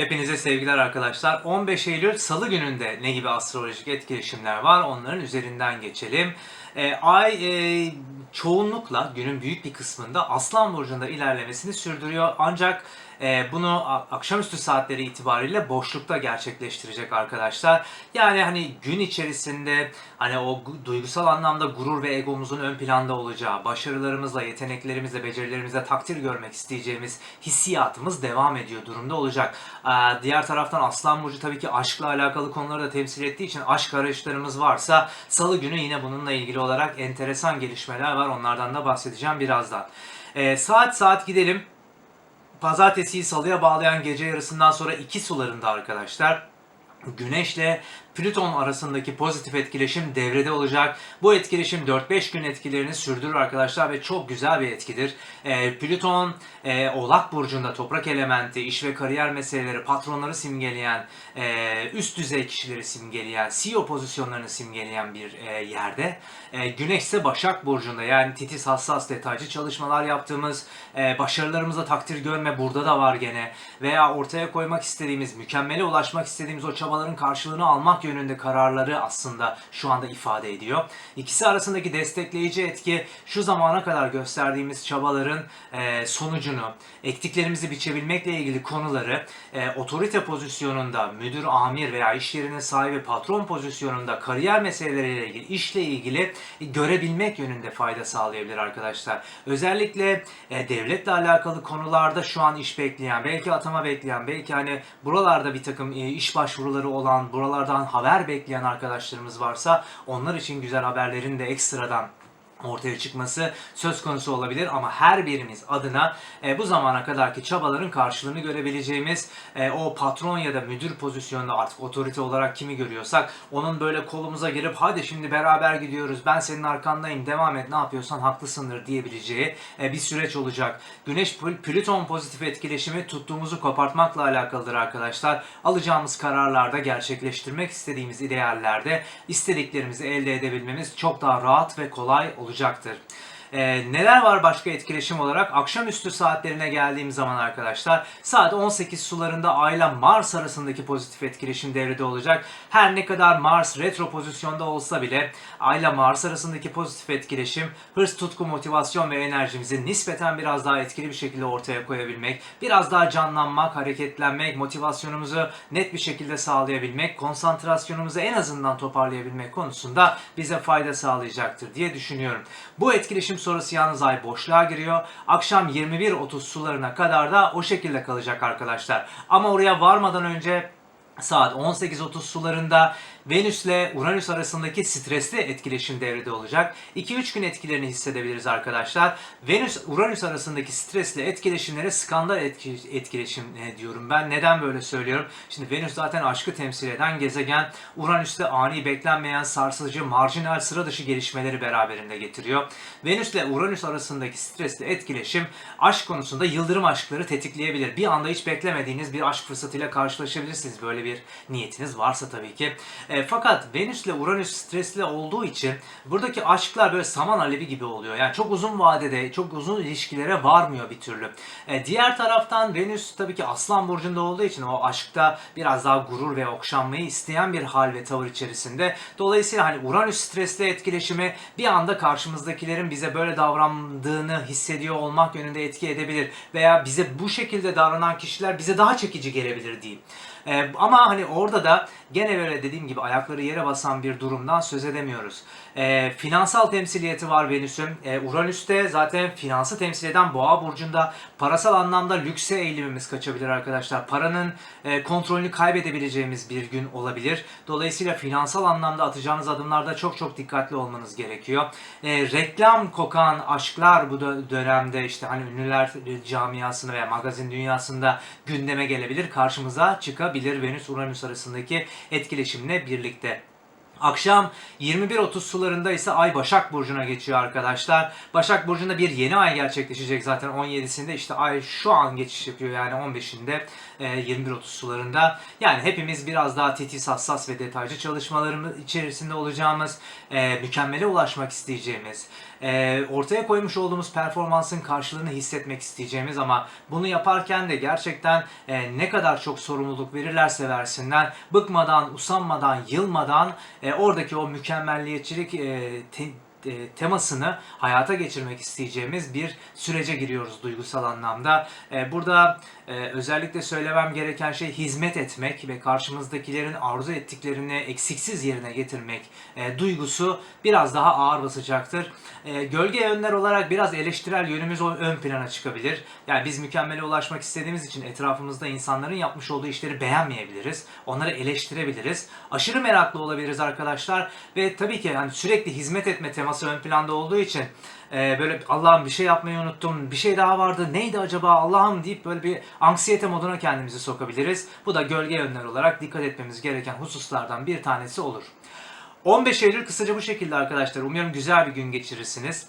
Hepinize sevgiler arkadaşlar. 15 Eylül Salı gününde ne gibi astrolojik etkileşimler var onların üzerinden geçelim. Ee, ay e, çoğunlukla günün büyük bir kısmında Aslan Burcu'nda ilerlemesini sürdürüyor. Ancak e, bunu akşamüstü saatleri itibariyle boşlukta gerçekleştirecek arkadaşlar. Yani hani gün içerisinde hani o gu- duygusal anlamda gurur ve egomuzun ön planda olacağı, başarılarımızla, yeteneklerimizle, becerilerimizle takdir görmek isteyeceğimiz hissiyatımız devam ediyor durumda olacak. Ee, diğer taraftan Aslan Burcu tabii ki aşkla alakalı konuları da temsil ettiği için aşk arayışlarımız varsa Salı günü yine bununla ilgili olarak enteresan gelişmeler var. Onlardan da bahsedeceğim birazdan. Ee, saat saat gidelim. Pazartesiyi salıya bağlayan gece yarısından sonra iki sularında arkadaşlar Güneşle Plüton arasındaki pozitif etkileşim devrede olacak. Bu etkileşim 4-5 gün etkilerini sürdürür arkadaşlar ve çok güzel bir etkidir. Ee, Plüton e, Oğlak Burcu'nda toprak elementi, iş ve kariyer meseleleri, patronları simgeleyen, e, üst düzey kişileri simgeleyen, CEO pozisyonlarını simgeleyen bir e, yerde. E, Güneş ise Başak Burcu'nda yani titiz, hassas, detaycı çalışmalar yaptığımız, e, başarılarımıza takdir görme burada da var gene. Veya ortaya koymak istediğimiz, mükemmele ulaşmak istediğimiz o çabaların karşılığını almak yönünde kararları aslında şu anda ifade ediyor. İkisi arasındaki destekleyici etki şu zamana kadar gösterdiğimiz çabaların e, sonucunu, ektiklerimizi biçebilmekle ilgili konuları e, otorite pozisyonunda, müdür, amir veya iş yerine sahibi patron pozisyonunda kariyer meseleleriyle ilgili, işle ilgili görebilmek yönünde fayda sağlayabilir arkadaşlar. Özellikle e, devletle alakalı konularda şu an iş bekleyen, belki atama bekleyen, belki hani buralarda bir takım e, iş başvuruları olan, buralardan haber bekleyen arkadaşlarımız varsa onlar için güzel haberlerin de ekstradan ortaya çıkması söz konusu olabilir ama her birimiz adına e, bu zamana kadarki çabaların karşılığını görebileceğimiz e, o patron ya da müdür pozisyonunda artık otorite olarak kimi görüyorsak onun böyle kolumuza girip hadi şimdi beraber gidiyoruz ben senin arkandayım devam et ne yapıyorsan haklısındır diyebileceği e, bir süreç olacak. Güneş Pl- Plüton pozitif etkileşimi tuttuğumuzu kopartmakla alakalıdır arkadaşlar. Alacağımız kararlarda gerçekleştirmek istediğimiz ideallerde istediklerimizi elde edebilmemiz çok daha rahat ve kolay olacaktır. Ee, neler var başka etkileşim olarak? Akşamüstü saatlerine geldiğim zaman arkadaşlar saat 18 sularında Ay ile Mars arasındaki pozitif etkileşim devrede olacak. Her ne kadar Mars retro pozisyonda olsa bile Ay ile Mars arasındaki pozitif etkileşim hırs, tutku, motivasyon ve enerjimizi nispeten biraz daha etkili bir şekilde ortaya koyabilmek, biraz daha canlanmak, hareketlenmek, motivasyonumuzu net bir şekilde sağlayabilmek, konsantrasyonumuzu en azından toparlayabilmek konusunda bize fayda sağlayacaktır diye düşünüyorum. Bu etkileşim sonrası yalnız ay boşluğa giriyor. Akşam 21.30 sularına kadar da o şekilde kalacak arkadaşlar. Ama oraya varmadan önce saat 18.30 sularında Venüs ile Uranüs arasındaki stresli etkileşim devrede olacak. 2-3 gün etkilerini hissedebiliriz arkadaşlar. Venüs Uranüs arasındaki stresli etkileşimlere skandal etki- etkileşim e, diyorum ben. Neden böyle söylüyorum? Şimdi Venüs zaten aşkı temsil eden gezegen. Uranüs de ani beklenmeyen sarsıcı, marjinal, sıra dışı gelişmeleri beraberinde getiriyor. Venüs ile Uranüs arasındaki stresli etkileşim aşk konusunda yıldırım aşkları tetikleyebilir. Bir anda hiç beklemediğiniz bir aşk fırsatıyla karşılaşabilirsiniz. Böyle bir niyetiniz varsa tabii ki. E, fakat Venüs ile Uranüs stresli olduğu için buradaki aşklar böyle saman alevi gibi oluyor. Yani çok uzun vadede, çok uzun ilişkilere varmıyor bir türlü. E, diğer taraftan Venüs tabii ki Aslan Burcu'nda olduğu için o aşkta biraz daha gurur ve okşanmayı isteyen bir hal ve tavır içerisinde. Dolayısıyla hani Uranüs stresli etkileşimi bir anda karşımızdakilerin bize böyle davrandığını hissediyor olmak yönünde etki edebilir. Veya bize bu şekilde davranan kişiler bize daha çekici gelebilir diyeyim. Ee, ama hani orada da gene böyle dediğim gibi ayakları yere basan bir durumdan söz edemiyoruz. Ee, finansal temsiliyeti var Venüs'ün. Ee, Uranüs'te zaten finansı temsil eden Boğa burcunda parasal anlamda lükse eğilimimiz kaçabilir arkadaşlar. Paranın e, kontrolünü kaybedebileceğimiz bir gün olabilir. Dolayısıyla finansal anlamda atacağınız adımlarda çok çok dikkatli olmanız gerekiyor. Ee, reklam kokan aşklar bu dö- dönemde işte hani ünlüler camiasında veya magazin dünyasında gündeme gelebilir. Karşımıza çıkabilir Venüs Uranüs arasındaki etkileşimle birlikte. Akşam 21.30 sularında ise Ay Başak Burcu'na geçiyor arkadaşlar. Başak Burcu'nda bir yeni ay gerçekleşecek zaten 17'sinde. işte Ay şu an geçiş yapıyor yani 15'inde e, 21.30 sularında. Yani hepimiz biraz daha titiz, hassas ve detaycı çalışmalarımız içerisinde olacağımız, e, mükemmele ulaşmak isteyeceğimiz, e, ortaya koymuş olduğumuz performansın karşılığını hissetmek isteyeceğimiz ama bunu yaparken de gerçekten e, ne kadar çok sorumluluk verirlerse versinler bıkmadan, usanmadan, yılmadan e, oradaki o mükemmelliyetçilik e, te- e, temasını hayata geçirmek isteyeceğimiz bir sürece giriyoruz duygusal anlamda. E, burada e, özellikle söylemem gereken şey hizmet etmek ve karşımızdakilerin arzu ettiklerini eksiksiz yerine getirmek duygusu biraz daha ağır basacaktır. Gölge yönler olarak biraz eleştirel yönümüz ön plana çıkabilir. Yani biz mükemmele ulaşmak istediğimiz için etrafımızda insanların yapmış olduğu işleri beğenmeyebiliriz. Onları eleştirebiliriz. Aşırı meraklı olabiliriz arkadaşlar ve tabii ki yani sürekli hizmet etme teması ön planda olduğu için e, böyle Allah'ım bir şey yapmayı unuttum, bir şey daha vardı, neydi acaba Allah'ım deyip böyle bir anksiyete moduna kendimizi sokabiliriz. Bu da gölge yönler olarak dikkat etmemiz gereken hususlardan bir tanesi olur. 15 Eylül kısaca bu şekilde arkadaşlar. Umuyorum güzel bir gün geçirirsiniz.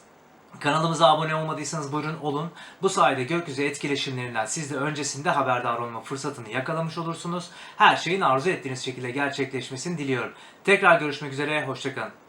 Kanalımıza abone olmadıysanız buyurun olun. Bu sayede gökyüzü etkileşimlerinden siz de öncesinde haberdar olma fırsatını yakalamış olursunuz. Her şeyin arzu ettiğiniz şekilde gerçekleşmesini diliyorum. Tekrar görüşmek üzere, hoşçakalın.